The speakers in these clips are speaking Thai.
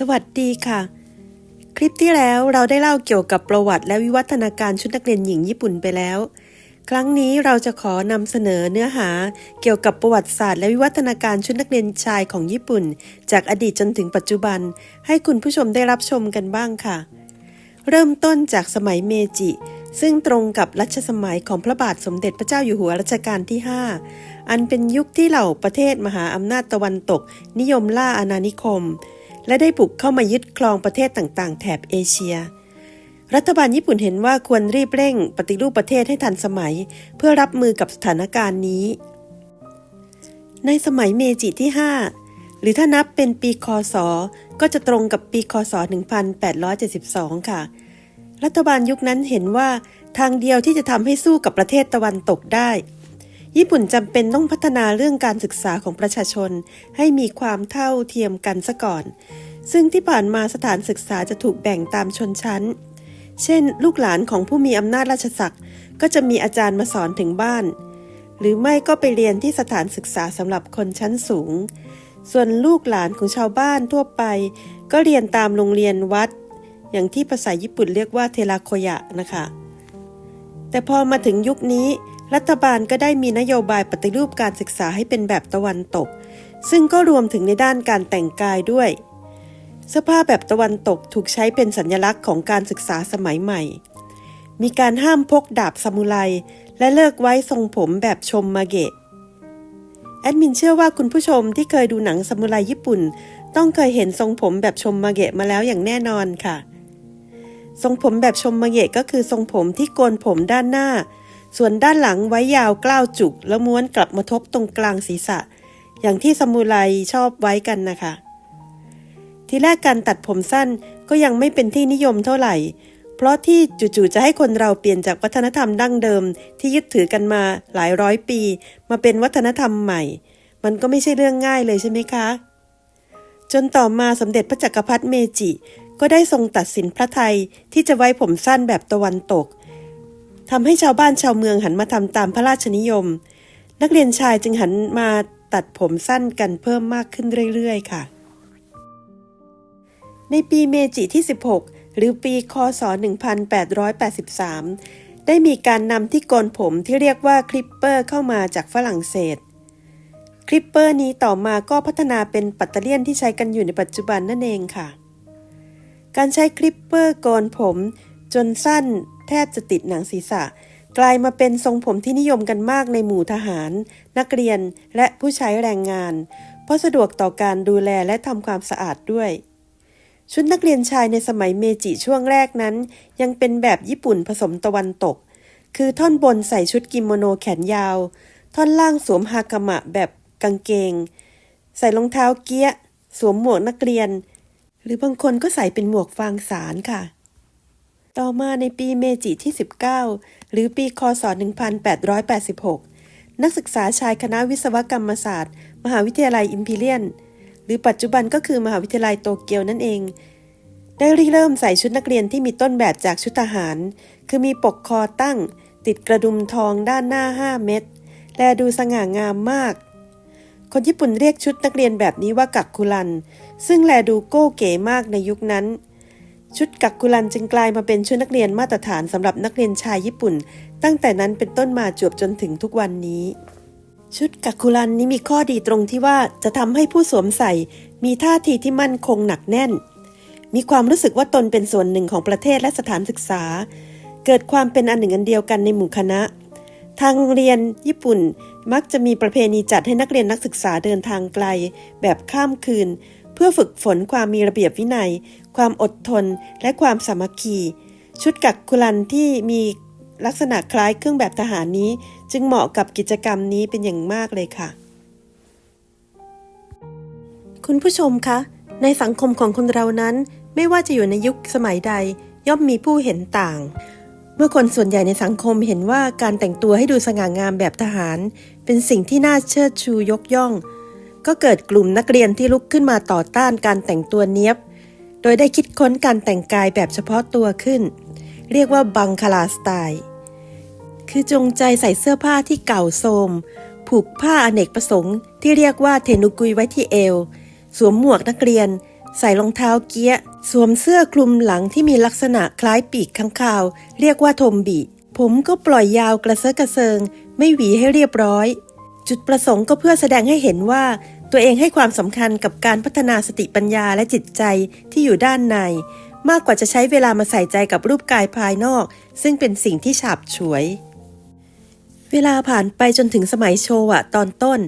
สวัสดีค่ะ คลิปที่แล้วเราได้เล่าเกี่ยวกับประวัติและวิวัฒนาการชุดนักเรียนหญิงญี่ปุ่นไปแล้ว ครั้งนี้เราจะขอนำเสนอเนื้อหาเกี่ยวกับประวัติศาสตร์และวิวัฒนาการชุดนักเรียนชายของญี่ปุ่น จากอดีตจนถึงปัจจุบัน ให้คุณผู้ชมได้รับชมกันบ้างค่ะ เริ่มต้นจากสมัยเมจิ ซึ่งตรงกับรัชสมัยของพระบาทสมเด็จพระเจ้าอยู่หัวรัชกาลที่ 5 อันเป็นยุคที่เหล่าประเทศมหาอำนาจตะวันตก นิยมล่าอาณานิคม และได้บุกเข้ามายึดครองประเทศต่างๆ แถบเอเชีย รัฐบาลญี่ปุ่นเห็นว่าควรรีบเร่งปฏิรูปประเทศให้ทันสมัย เพื่อรับมือกับสถานการณ์นี้ ในสมัยเมจิที่ 5 หรือถ้านับเป็นปีคศ ก็จะตรงกับปีคศ 1872 ค่ะ รัฐบาลยุคนั้นเห็นว่าทางเดียวที่จะทำให้สู้กับประเทศตะวันตกได้ ญี่ปุ่นจำเป็นต้องพัฒนาเรื่องการศึกษาของประชาชน ให้มีความเท่าเทียมกันซะก่อน ซึ่งที่ผ่านมาสถานศึกษาจะถูกแบ่งตามชนชั้น เช่น ลูกหลานของผู้มีอำนาจราชศักดิ์ก็จะมีอาจารย์มาสอนถึงบ้าน หรือไม่ก็ไปเรียนที่สถานศึกษาสำหรับคนชั้นสูง ส่วนลูกหลานของชาวบ้านทั่วไป ก็เรียนตามโรงเรียนวัด อย่างที่ภาษาญี่ปุ่นเรียกว่าเทราโคยะนะคะ แต่พอมาถึงยุคนี้ รัฐบาลก็ได้มีนโยบายปฏิรูปการศึกษาให้เป็นแบบตะวันตก ซึ่งก็รวมถึงในด้านการแต่งกายด้วย เสื้อผ้าแบบตะวันตกถูกใช้เป็นสัญลักษณ์ของการศึกษาสมัยใหม่ มีการห้ามพกดาบซามูไรและเลิกไว้ทรงผมแบบชมมาเกะ แอดมินเชื่อว่าคุณผู้ชมที่เคยดูหนังซามูไรญี่ปุ่น ต้องเคยเห็นทรงผมแบบชมมาเกะมาแล้วอย่างแน่นอนค่ะ ทรงผมแบบชมมาเกะก็คือทรงผมที่โกนผมด้านหน้า ส่วนด้านหลังไว้ยาวกล้าวจุก แล้วม้วนกลับมาทบตรงกลางศีรษะ อย่างที่ซามูไรชอบไว้กันนะคะ ทีแรกการตัดผมสั้นก็ยังไม่เป็นที่นิยมเท่าไหร่ เพราะที่จู่ๆจะให้คนเราเปลี่ยนจากวัฒนธรรมดั้งเดิม ที่ยึดถือกันมาหลายร้อยปี มาเป็นวัฒนธรรมใหม่ มันก็ไม่ใช่เรื่องง่ายเลยใช่ไหมคะจนต่อมาสมเด็จพระจักรพรรดิเมจิ ก็ได้ทรงตัดสินพระไทยที่จะไว้ผมสั้นแบบตะวันตก ทำให้ชาวบ้านชาวเมืองหันมาทำตามพระราชนิยม นักเรียนชายจึงหันมาตัดผมสั้นกันเพิ่มมากขึ้นเรื่อยๆ ค่ะ ในปีเมจิที่ 16 หรือปีคศ 1883 ได้มีการนำที่โกนผมที่เรียกว่าคลิปเปอร์เข้ามาจากฝรั่งเศสคลิปเปอร์นี้ต่อมาก็พัฒนาเป็นปัตเตอร์เลียนที่ใช้กันอยู่ในปัจจุบันนั่นเองค่ะ การใช้คลิปเปอร์โกนผมจนสั้น แทบจะติดหนังศีรษะ กลายมาเป็นทรงผมที่นิยมกันมากในหมู่ทหาร นักเรียนและผู้ใช้แรงงาน เพราะสะดวกต่อการดูแลและทำความสะอาดด้วยชุดนักเรียนชายในสมัยเมจิช่วงแรกนั้น ยังเป็นแบบญี่ปุ่นผสมตะวันตก คือท่อนบนใส่ชุดกิโมโนแขนยาว ท่อนล่างสวมฮากามะแบบกางเกง ใส่รองเท้าเกี้ย สวมหมวกนักเรียน หรือบางคนก็ใส่เป็นหมวกฟางสารค่ะ ต่อมาในปีเมจิที่ 19 หรือปีคศ 1886 นักศึกษาชายคณะวิศวกรรมศาสตร์ มหาวิทยาลัยอิมพีเรียน หรือปัจจุบันก็คือมหาวิทยาลัยโตเกียวนั่นเอง ได้ริเริ่มใส่ชุดนักเรียนที่มีต้นแบบจากชุดทหาร คือมีปกคอตั้ง ติดกระดุมทองด้านหน้า 5 เม็ดและดูสง่างามมาก คนญี่ปุ่นเรียกชุดนักเรียนแบบนี้ว่ากักคุรัน ซึ่งแลดูโก้เก๋มากในยุคนั้น ชุดกักกุลันจึงกลายมาเป็นชุดนักเรียนมาตรฐานสำหรับนักเรียนชายญี่ปุ่น ตั้งแต่นั้นเป็นต้นมาจวบจนถึงทุกวันนี้ ชุดกักกุลันนี้มีข้อดีตรงที่ว่าจะทำให้ผู้สวมใส่ มีท่าทีที่มั่นคงหนักแน่น มีความรู้สึกว่าตนเป็นส่วนหนึ่งของประเทศและสถานศึกษา เกิดความเป็นอันหนึ่งอันเดียวกันในหมู่คณะ ทางโรงเรียนญี่ปุ่นมักจะมีประเพณีจัดให้นักเรียนนักศึกษาเดินทางไกล แบบข้ามคืน เพื่อฝึกฝนความมีระเบียบวินัย ความอดทน และความสามัคคี ชุดกักคุลันที่มีลักษณะคล้ายเครื่องแบบทหารนี้ จึงเหมาะกับกิจกรรมนี้เป็นอย่างมากเลยค่ะ คุณผู้ชมคะ ในสังคมของคนเรานั้น ไม่ว่าจะอยู่ในยุคสมัยใด ย่อมมีผู้เห็นต่าง เมื่อคนส่วนใหญ่ในสังคมเห็นว่าการแต่งตัวให้ดูสง่างามแบบทหาร เป็นสิ่งที่น่าเชิดชูยกย่อง ก็เกิดกลุ่มนักเรียนที่ลุกขึ้นมาต่อต้านการแต่งตัวเนี้ยบ โดยได้คิดค้นการแต่งกายแบบเฉพาะตัวขึ้น เรียกว่าบังคลาสไตล์ คือจงใจใส่เสื้อผ้าที่เก่าโทรมผูกผ้าอเนกประสงค์ ที่เรียกว่าเทนุกุยไว้ที่เอว สวมหมวกนักเรียน ใส่รองเท้าเกียะสวมเสื้อคลุมหลังที่มีลักษณะคล้ายปีกข้างคาว เรียกว่าทมบิผมก็ปล่อยยาวกระเซาะกระเซิง ไม่หวีให้เรียบร้อย จุดประสงค์ก็เพื่อแสดงให้เห็นว่า ตัวเองให้ความสำคัญกับการพัฒนาสติปัญญาและจิตใจที่อยู่ด้านใน มากกว่าจะใช้เวลามาใส่ใจกับรูปกายภายนอก ซึ่งเป็นสิ่งที่ฉาบฉวย เวลาผ่านไปจนถึงสมัยโชวะตอนต้น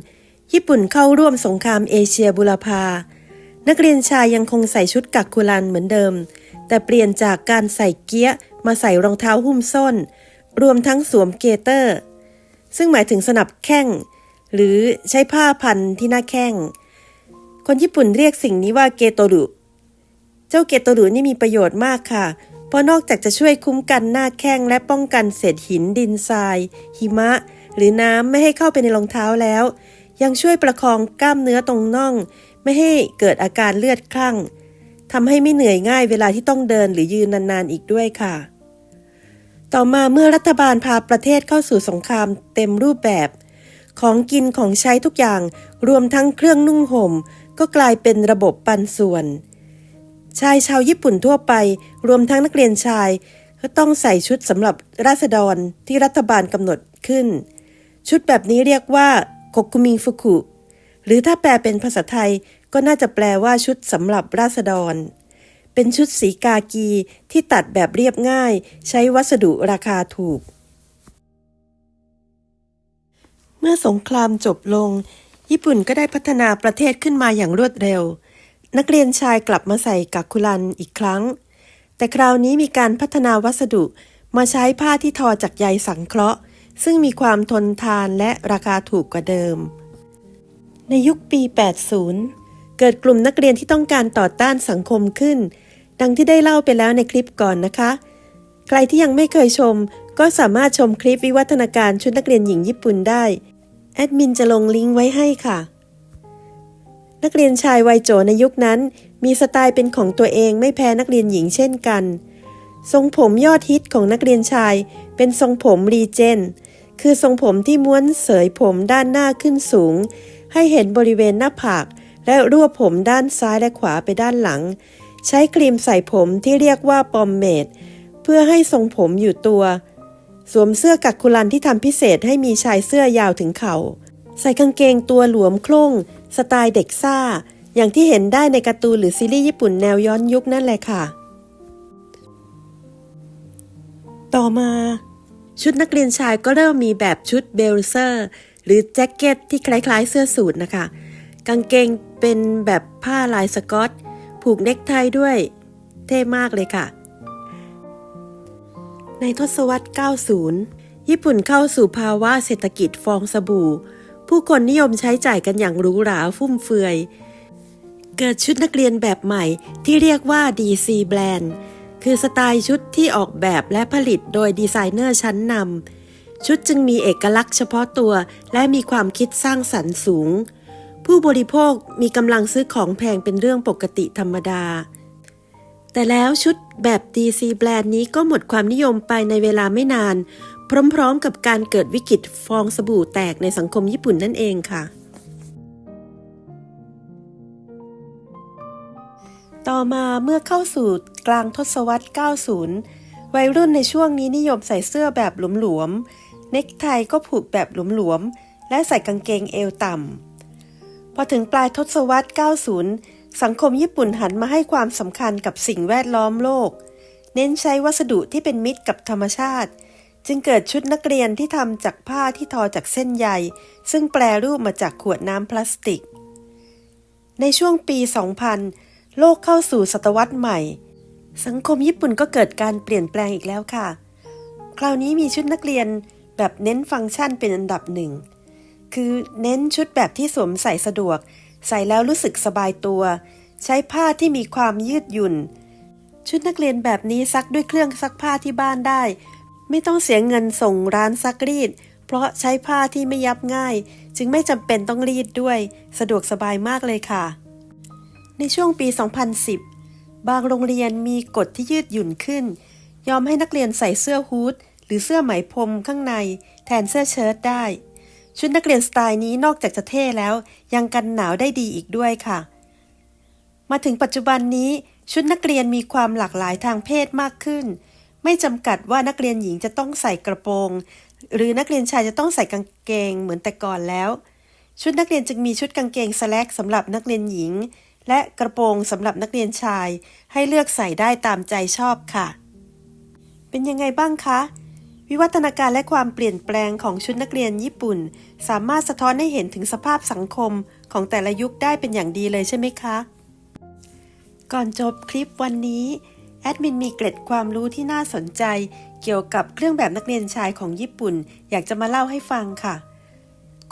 ญี่ปุ่นเข้าร่วมสงครามเอเชียบุรพา นักเรียนชายยังคงใส่ชุดกักคุลันเหมือนเดิม แต่เปลี่ยนจากการใส่เกี้ยมาใส่รองเท้าหุ้มส้น รวมทั้งสวมเกเตอร์ ซึ่งหมายถึงสนับแข้ง หรือใช้ผ้าพันที่หน้าแข้ง คนญี่ปุ่นเรียกสิ่งนี้ว่าเกโตรุเจ้าเกโตรุนี่มีประโยชน์มากค่ะ เพราะนอกจากจะช่วยคุ้มกันหน้าแข้งและป้องกันเศษหินดินทราย หิมะ หรือน้ำไม่ให้เข้าไปในรองเท้าแล้ว ยังช่วยประคองกล้ามเนื้อตรงน่อง ไม่ให้เกิดอาการเลือดคลั่งทำให้ไม่เหนื่อยง่ายเวลาที่ต้องเดินหรือยืนนานๆอีกด้วยค่ะ ต่อมาเมื่อรัฐบาลพาประเทศเข้าสู่สงครามเต็มรูปแบบ ของกินของใช้ทุกอย่าง รวมทั้งเครื่องนุ่งห่ม ก็กลายเป็นระบบปันส่วน ชายชาวญี่ปุ่นทั่วไป รวมทั้งนักเรียนชาย ก็ต้องใส่ชุดสำหรับราษฎรที่รัฐบาลกำหนดขึ้น ชุดแบบนี้เรียกว่าโคกุมิฟุกุหรือถ้าแปลเป็นภาษาไทยก็น่าจะแปลว่าชุดสำหรับราษฎร เป็นชุดสีกากีที่ตัดแบบเรียบง่าย ใช้วัสดุราคาถูก เมื่อสงครามจบลง ญี่ปุ่นก็ได้พัฒนาประเทศขึ้นมาอย่างรวดเร็ว นักเรียนชายกลับมาใส่กักคุลันอีกครั้ง แต่คราวนี้มีการพัฒนาวัสดุมาใช้ผ้าที่ทอจากใยสังเคราะห์ ซึ่งมีความทนทานและราคาถูกกว่าเดิม ในยุคปี 80 เกิดกลุ่มนักเรียนที่ต้องการต่อต้านสังคมขึ้น ดังที่ได้เล่าไปแล้วในคลิปก่อนนะคะ ใครที่ยังไม่เคยชม ก็สามารถชมคลิปวิวัฒนาการชุดนักเรียนหญิงญี่ปุ่นได้ แอดมินจะลงลิงก์ไว้ให้ค่ะ นักเรียนชายวัยโจในยุคนั้น มีสไตล์เป็นของตัวเองไม่แพ้นักเรียนหญิงเช่นกัน ทรงผมยอดฮิตของนักเรียนชาย เป็นทรงผมรีเจน คือทรงผมที่ม้วนเสยผมด้านหน้าขึ้นสูง ให้เห็นบริเวณหน้าผาก และรวบผมด้านซ้ายและขวาไปด้านหลัง ใช้ครีมใส่ผมที่เรียกว่าปอมเมดเพื่อให้ทรงผมอยู่ตัว สวมเสื้อกักคุลันที่ทำพิเศษให้มีชายเสื้อยาวถึงเขา่า ใส่กางเกงตัวหลวมโคร่ง สไตล์เด็กซ่า อย่างที่เห็นได้ในการ์ตูนหรือซีรีส์ญี่ปุ่นแนวย้อนยุคนั่นแหละค่ะ ต่อมาชุดนักเรียนชายก็เริ่มมีแบบชุดเบลเซอร์ หรือแจ็คเก็ตที่คล้ายๆเสื้อสูทนะคะ กางเกงเป็นแบบผ้าลายสกอต ผูกเน็กไทด้วย เท่มากเลยค่ะ ในทศวรรษ 90 ญี่ปุ่นเข้าสู่ภาวะเศรษฐกิจฟองสบู่ ผู้คนนิยมใช้จ่ายกันอย่างหรูหราฟุ่มเฟือย เกิดชุดนักเรียนแบบใหม่ที่เรียกว่า DC Brand คือสไตล์ชุดที่ออกแบบและผลิตโดยดีไซเนอร์ชั้นนำชุดจึงมีเอกลักษณ์เฉพาะตัวและมีความคิดสร้างสรรค์สูง ผู้บริโภคมีกำลังซื้อของแพงเป็นเรื่องปกติธรรมดา แต่แล้วชุดแบบ DC แบรนด์นี้ก็หมดความนิยมไปในเวลาไม่นาน พร้อมๆกับการเกิดวิกฤตฟองสบู่แตกในสังคมญี่ปุ่นนั่นเองค่ะ ต่อมาเมื่อเข้าสู่กลางทศวรรษ 90 วัยรุ่นในช่วงนี้นิยมใส่เสื้อแบบหลวมๆ เน็กไทก็ผูกแบบหลวมๆ และใส่กางเกงเอวต่ำ พอถึงปลายทศวรรษ 90 สังคมญี่ปุ่นหันมาให้ความสำคัญกับสิ่งแวดล้อมโลก เน้นใช้วัสดุที่เป็นมิตรกับธรรมชาติ จึงเกิดชุดนักเรียนที่ทำจากผ้าที่ทอจากเส้นใย ซึ่งแปรรูปมาจากขวดน้ำพลาสติก ในช่วงปี 2000 โลกเข้าสู่ศตวรรษใหม่ สังคมญี่ปุ่นก็เกิดการเปลี่ยนแปลงอีกแล้วค่ะ คราวนี้มีชุดนักเรียนแบบเน้นฟังก์ชันเป็นอันดับหนึ่ง คือเน้นชุดแบบที่สวมใส่สะดวก ใส่แล้วรู้สึกสบายตัว ใช้ผ้าที่มีความยืดหยุ่น ชุดนักเรียนแบบนี้ซักด้วยเครื่องซักผ้าที่บ้านได้ ไม่ต้องเสียเงินส่งร้านซักรีด เพราะใช้ผ้าที่ไม่ยับง่าย จึงไม่จำเป็นต้องรีดด้วย สะดวกสบายมากเลยค่ะ ในช่วงปี 2010 บางโรงเรียนมีกฎที่ยืดหยุ่นขึ้น ยอมให้นักเรียนใส่เสื้อฮูดหรือเสื้อไหมพรมข้างใน แทนเสื้อเชิ้ตได้ ชุดนักเรียนสไตล์นี้นอกจากจะเท่แล้ว ยังกันหนาวได้ดีอีกด้วยค่ะ มาถึงปัจจุบันนี้ชุดนักเรียนมีความหลากหลายทางเพศมากขึ้น ไม่จำกัดว่านักเรียนหญิงจะต้องใส่กระโปรง หรือนักเรียนชายจะต้องใส่กางเกงเหมือนแต่ก่อนแล้ว ชุดนักเรียนจึงมีชุดกางเกงสแลกสำหรับนักเรียนหญิง และกระโปรงสำหรับนักเรียนชาย ให้เลือกใส่ได้ตามใจชอบค่ะ เป็นยังไงบ้างคะ วิวัฒนาการและความเปลี่ยนแปลงของชุดนักเรียนญี่ปุ่น สามารถสะท้อนให้เห็นถึงสภาพสังคมของแต่ละยุคได้เป็นอย่างดีเลยใช่ไหมคะ ก่อนจบคลิปวันนี้ แอดมินมีเกร็ดความรู้ที่น่าสนใจ เกี่ยวกับเครื่องแบบนักเรียนชายของญี่ปุ่น อยากจะมาเล่าให้ฟังค่ะ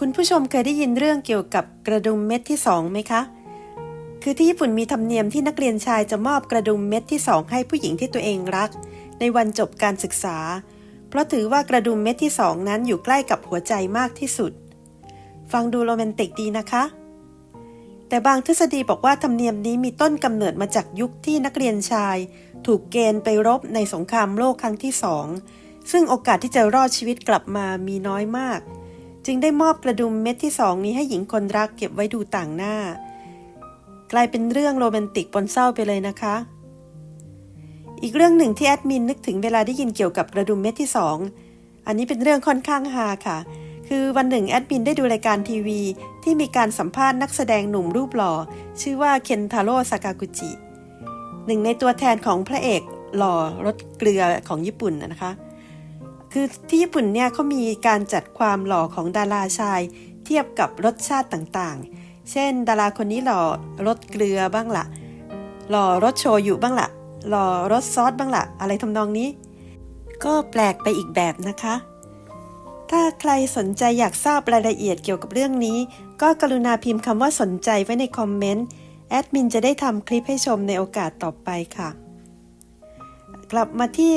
คุณผู้ชมเคยได้ยินเรื่องเกี่ยวกับกระดุมเม็ดที่สองไหมคะคือที่ญี่ปุ่นมีธรรมเนียมที่นักเรียนชายจะมอบกระดุมเม็ดที่สองให้ผู้หญิงที่ตัวเองรัก ในวันจบการศึกษา เพราะถือว่ากระดุมเม็ดที่สองนั้นอยู่ใกล้กับหัวใจมากที่สุด ฟังดูโรแมนติกดีนะคะ แต่บางทฤษฎีบอกว่าธรรมเนียมนี้มีต้นกำเนิดมาจากยุคที่นักเรียนชาย ถูกเกณฑ์ไปรบในสงครามโลกครั้งที่สอง ซึ่งโอกาสที่จะรอดชีวิตกลับมามีน้อยมาก จึงได้มอบกระดุมเม็ดที่สองนี้ให้หญิงคนรักเก็บไว้ดูต่างหน้า กลายเป็นเรื่องโรแมนติกปนเศร้าไปเลยนะคะ อีกเรื่องหนึ่งที่แอดมินนึกถึงเวลาได้ยินเกี่ยวกับกระดุมเม็ดที่สองอันนี้เป็นเรื่องค่อนข้างฮาค่ะ คือวันหนึ่งแอดมินได้ดูรายการทีวี ที่มีการสัมภาษณ์นักแสดงหนุ่มรูปหล่อ ชื่อว่าเคนทาโร่ซากากุจิ หนึ่งในตัวแทนของพระเอกหล่อรถเกลือของญี่ปุ่นนะนะคะ คือที่ญี่ปุ่นเนี่ยเขามีการจัดความหล่อของดาราชาย เทียบกับรสชาติต่างๆ เช่น ดาราคนนี้หล่อรสเกลือบ้างละหล่อรสโชยุบ้างละ หล่อรสซอสบ้างละอะไรทำนองนี้ ก็แปลกไปอีกแบบนะคะ ถ้าใครสนใจอยากทราบรายละเอียดเกี่ยวกับเรื่องนี้ ก็กรุณาพิมพ์คำว่าสนใจไว้ในคอมเมนต์ แอดมินจะได้ทำคลิปให้ชมในโอกาสต่อไปค่ะ กลับมาที่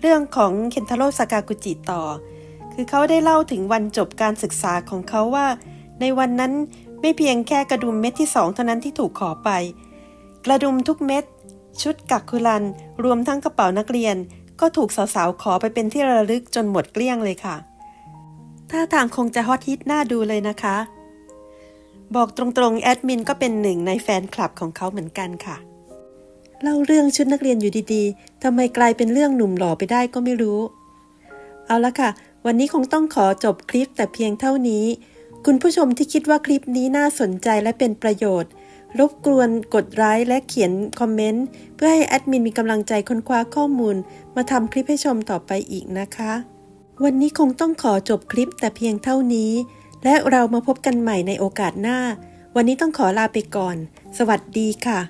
เรื่องของเคนทาโร่สากากุจิต่อ คือเขาได้เล่าถึงวันจบการศึกษาของเขาว่า ในวันนั้นไม่เพียงแค่กระดุมเม็ดที่สองเท่านั้นที่ถูกขอไป กระดุมทุกเม็ด ชุดกักคุรัน รวมทั้งกระเป๋านักเรียน ก็ถูกสาวๆ ขอไปเป็นที่ระลึกจนหมดเกลี้ยงเลยค่ะ ท่าทางคงจะฮอตฮิตน่าดูเลยนะคะ บอกตรงๆ แอดมินก็เป็นหนึ่งในแฟนคลับของเขาเหมือนกันค่ะ เล่าเรื่องชุดนักเรียนอยู่ดีๆทำไมกลายเป็นเรื่องหนุ่มหล่อไปได้ก็ไม่รู้ เอาละค่ะ วันนี้คงต้องขอจบคลิปแต่เพียงเท่านี้ คุณผู้ชมที่คิดว่าคลิปนี้น่าสนใจและเป็นประโยชน์ รบกวนกดไลค์และเขียนคอมเมนต์ เพื่อให้แอดมินมีกำลังใจค้นคว้าข้อมูล มาทำคลิปให้ชมต่อไปอีกนะคะ วันนี้คงต้องขอจบคลิปแต่เพียงเท่านี้ และเรามาพบกันใหม่ในโอกาสหน้า วันนี้ต้องขอลาไปก่อน สวัสดีค่ะ